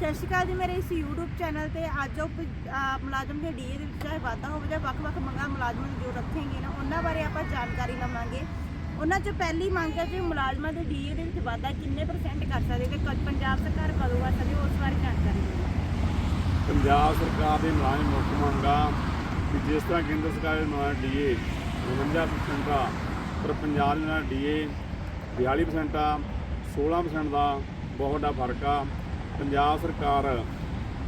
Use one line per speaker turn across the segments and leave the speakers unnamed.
ਸਤਿ ਸ਼੍ਰੀ ਅਕਾਲ ਜੀ, ਮੇਰੇ ਇਸ YouTube ਚੈਨਲ ਤੇ ਅੱਜ ਉਹ ਮੁਲਾਜ਼ਮ ਦੇ ਡੀਏ ਦੇ ਵਿੱਚ ਚਾਹੇ ਵਾਧਾ ਹੋਵੇ ਜਾਂ ਵੱਖ-ਵੱਖ ਮੰਗਾਂ ਮੁਲਾਜ਼ਮਾਂ ਨੂੰ ਜੋ ਰੱਖੇਗੇ ਨਾ, ਉਹਨਾਂ ਬਾਰੇ ਆਪਾਂ ਜਾਣਕਾਰੀ ਲਵਾਂਗੇ। ਉਹਨਾਂ 'ਚ ਪਹਿਲੀ ਮੰਗ ਹੈ ਕਿ ਮੁਲਾਜ਼ਮਾਂ ਦੇ ਡੀਏ ਦੇ ਵਿੱਚ ਵਾਧਾ ਕਿੰਨੇ ਪਰਸੈਂਟ ਕਰ ਸਕਦੇ ਤੇ ਕਦ ਪੰਜਾਬ ਸਰਕਾਰ ਕਦੋਂ ਕਰ ਸਕਦੀ ਉਸ ਬਾਰੇ ਜਾਣਕਾਰੀ ਦਿਓ।
ਪੰਜਾਬ ਸਰਕਾਰ ਦੇ ਮੁਲਾਜ਼ਮ ਮੁੱਖ ਮੰਗਾ ਕਿ ਜਿਸ ਤਰ੍ਹਾਂ ਕੇਂਦਰ ਸਰਕਾਰ ਦੇ ਨਾਲ ਡੀਏ 52% ਆ, ਪਰ ਪੰਜਾਬ ਦੇ ਨਾਲ ਡੀਏ 42% ਆ 16% ਦਾ ਬਹੁਤ ਵੱਡਾ ਫ਼ਰਕ ਆ। ਪੰਜਾਬ ਸਰਕਾਰ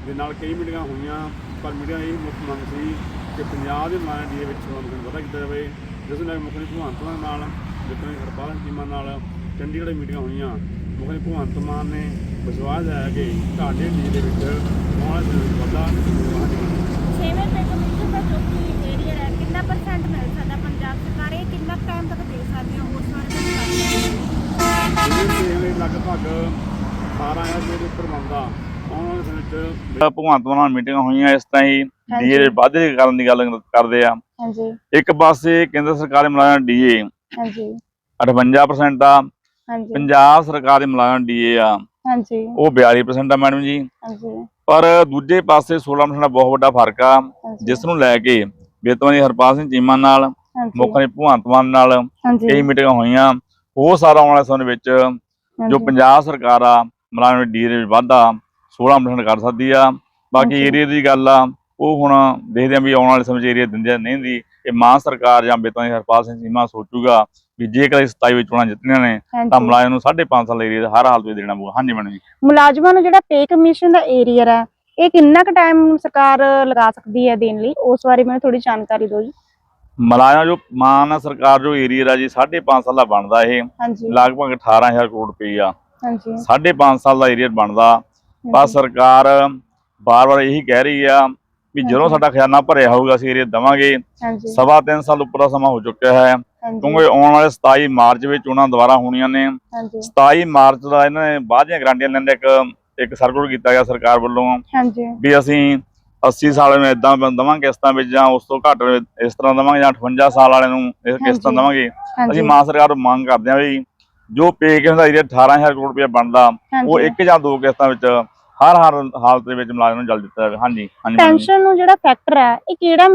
ਦੇ ਨਾਲ ਕਈ ਮੀਟਿੰਗਾਂ ਹੋਈਆਂ ਪਰ ਮੀਟਿੰਗਾਂ ਇਹ ਮੁੱਖ ਮੰਗ ਸੀ ਕਿ ਪੰਜਾਬ ਦੇ ਨਾਲ ਡੀਏ ਵਿੱਚ 16% ਵਾਧਾ ਕੀਤਾ ਜਾਵੇ ਜਿਸ ਨਾਲ ਮੁੱਖ ਮੰਤਰੀ ਭਗਵੰਤ ਮਾਨ ਨਾਲ ਜਿੱਤਨੇ ਹਰਪਾਲ ਚੀਮਾ ਨਾਲ ਚੰਡੀਗੜ੍ਹ ਮੀਟਿੰਗਾਂ ਹੋਈਆਂ। ਮੁੱਖ ਮੰਤਰੀ ਭਗਵੰਤ ਮਾਨ ਨੇ ਵਿਸ਼ਵਾਸ ਹੈ ਕਿ ਤੁਹਾਡੇ ਡੀਏ ਦੇ ਵਿੱਚ ਆਉਣ ਵਿੱਚ ਵਾਧਾ
ਛੇਵੇਂ ਪੇ ਕਮਿਸ਼ਨ ਦਾ ਜੋ ਕਿ ਏਰੀਆ ਹੈ। ਕਿੰਨਾ ਪਰਸੈਂਟ ਮਿਲ ਸਕਦਾ ਪੰਜਾਬ ਸਰਕਾਰ? ਇਹ ਕਿੰਨਾ ਟਾਈਮ ਤੱਕ ਦੇ ਸਕਦੀ ਹੈ? ਉਸ ਬਾਰੇ
ਲਗਭਗ 18000 ਰੁਪਏ ਦੇ ਉੱਪਰ ਬਣਦਾ ਆਉਣ ਵਾਲੇ ਸਮੇਂ ਵਿੱਚ?
ਭਗਵੰਤ ਮਾਨ ਨਾਲ ਮੀਟਿੰਗਾਂ ਹੋਈਆਂ ਇਸ ਤਰ੍ਹਾਂ ਹੀ। ਡੀਏ ਦੇ ਵਾਧੇ ਕਰਨ ਦੀ ਗੱਲ ਕਰਦੇ ਆ।
ਹਾਂਜੀ।
ਇੱਕ ਪਾਸੇ ਕੇਂਦਰ ਸਰਕਾਰ ਦੇ ਮੁਲਾਜ਼ਮ ਡੀਏ
ਹਾਂਜੀ।
58% ਆ
ਹਾਂਜੀ।
ਪੰਜਾਬ ਸਰਕਾਰ ਦੇ ਮੁਲਾਜ਼ਮ ਡੀਏ ਆ।
ਹਾਂਜੀ।
ਉਹ 42% ਆ ਮੈਡਮ ਜੀ।
ਹਾਂਜੀ।
ਪਰ ਦੂਜੇ ਪਾਸੇ 16% ਦਾ ਬਹੁਤ ਵੱਡਾ ਫ਼ਰਕ ਆ ਜਿਸ ਨੂੰ ਲੈ ਕੇ ਬੇਤਵਾਨੀ ਹਰਪਾਲ ਸਿੰਘ ਚੀਮਾ ਨਾਲ ਮੁੱਖ ਨੇ ਭਗਵੰਤ ਮਾਨ ਨਾਲ ਕਈ ਮੀਟਿੰਗਾਂ ਹੋਈਆਂ। ਉਹ ਸਾਰਾ ਆਉਣ ਵਾਲੇ ਸਮੇਂ ਵਿੱਚ ਜੋ ਪੰਜਾਬ ਸਰਕਾਰ ਆ ਮੁਲਾਜ਼ਮ ਡੀ ਦੇ ਵਿੱਚ ਵਾਧਾ 16% ਕਰ ਸਕਦੀ ਆ। ਬਾਕੀ। ਏਰੀਆ ਦੀ ਗੱਲ ਆ ਉਹ ਹੁਣ ਦੇਖਦੇ ਆ ਵੀ ਆਉਣ ਵਾਲੇ ਸਮੇਂ 'ਚ ਏਰੀਆ ਦਿੰਦੇ ਆ, ਨਹੀਂ ਦੀ ਇਹ ਮਾਨ ਸਰਕਾਰ ਜਾਂ ਬੇਤਾਂ ਦੀ ਹਰਪਾਲ ਸਿੰਘ ਚੀਮਾ ਸੋਚੂਗਾ ਵੀ ਜੇਕਰ ਇਸ 27 ਵਿੱਚ ਚੋਣਾਂ ਜਿੱਤਣੀਆਂ ਨੇ ਤਾਂ ਮੁਲਾਜ਼ਮ ਨੂੰ 5.5 ਸਾਲ ਏਰੀਆ ਦਾ ਹਰ ਹਾਲਤ ਵਿੱਚ ਦੇਣਾ ਪਊਗਾ। ਹਾਂਜੀ ਮੈਡਮ ਜੀ।
ਮੁਲਾਜ਼ਮਾਂ ਨੂੰ ਜਿਹੜਾ ਪੇ ਕਮਿਸ਼ਨ ਦਾ ਏਰੀਆ ਹੈ ਇਹ ਕਿੰਨਾ ਕੁ ਟਾਈਮ ਸਰਕਾਰ ਲਗਾ ਸਕਦੀ ਹੈ ਦੇਣ ਲਈ? ਉਸ ਬਾਰੇ ਮੈਨੂੰ ਥੋੜੀ ਜਾਣਕਾਰੀ ਦਿਓ ਜੀ।
ਮੁਲਾਜ਼ਮ ਜੋ ਮਾਨ ਸਰਕਾਰ ਜੋ ਏਰੀਆ ਦਾ ਜੀ 5.5 ਸਾਲ ਦਾ ਬਣਦਾ ਇਹ ਲਗਭਗ 18000 ਕਰੋੜ ਰੁਪਏ ਆ।
ਹਾਂਜੀ।
5.5 ਸਾਲ ਦਾ ਏਰੀਆ ਬਣਦਾ। ਪਰ ਸਰਕਾਰ ਬਾਰ-ਬਾਰ ਇਹੀ ਕਹਿ ਰਹੀ ਆ ਵੀ ਜਦੋਂ ਸਾਡਾ ਖਜ਼ਾਨਾ ਭਰਿਆ ਹੋਊਗਾ ਅਸੀਂ ਏਰੀਆ ਦਵਾਂਗੇ। ਸਵਾ ਤਿੰਨ ਸਾਲ ਉੱਪਰ ਦਾ ਸਮਾਂ ਹੋ ਚੁੱਕਿਆ ਹੈ। ਕਿਉਂਕਿ ਆਉਣ ਵਾਲੇ 27 ਮਾਰਚ ਵਿੱਚ ਚੋਣਾਂ ਦੁਬਾਰਾ ਹੋਣੀਆਂ ਨੇ।
ਹਾਂਜੀ।
27 ਮਾਰਚ ਦਾ ਇਹਨਾਂ ਨੇ ਬਾਅਦ ਦੀਆਂ ਗਰੰਟੀਆਂ ਲੈਣ ਦਾ ਇੱਕ ਇੱਕ ਸਰਕੂਲਰ ਕੀਤਾ ਗਿਆ ਸਰਕਾਰ ਵੱਲੋਂ। ਵੀ ਅਸੀਂ 80 ਸਾਲ ਨੂੰ ਇਦਾਂ ਦਵਾਂਗੇ ਕਿਸ਼ਤਾਂ ਵਿੱਚ ਜਾਂ ਉਸ ਤੋਂ ਘੱਟ ਇਸ ਤਰ੍ਹਾਂ ਦਵਾਂਗੇ ਜਾਂ 58 ਸਾਲ ਵਾਲਿਆਂ ਨੂੰ ਕਿਸ਼ਤਾਂ। ਦਵਾਂਗੇ। ਅਸੀਂ ਮਾਂ ਸਰਕਾਰ ਤੋਂ ਮੰਗ ਕਰਦੇ ਹਾਂ ਵੀ ਜੋ ਪੇ ਕੇ ਹੁੰਦਾ ਏਰੀਆ 18000 ਕਰੋੜ ਰੁਪਏ ਬਣਦਾ ਉਹ ਇੱਕ ਜਾਂ ਦੋ ਕਿਸ਼ਤਾਂ ਵਿੱਚ ਹਰ ਹਰ ਹਾਲਤ ਦੇ ਵਿੱਚ ਮੁਲਾਜ਼ਮ ਨੂੰ ਜਲ ਦਿੱਤਾ ਜਾਵੇ ਹਾਂਜੀ ਹਾਂਜੀ।
ਪੈਨਸ਼ਨ ਨੂੰ ਜਿਹੜਾ ਫੈਕਟਰ ਹੈ ਇਹ ਕਿਹੜਾ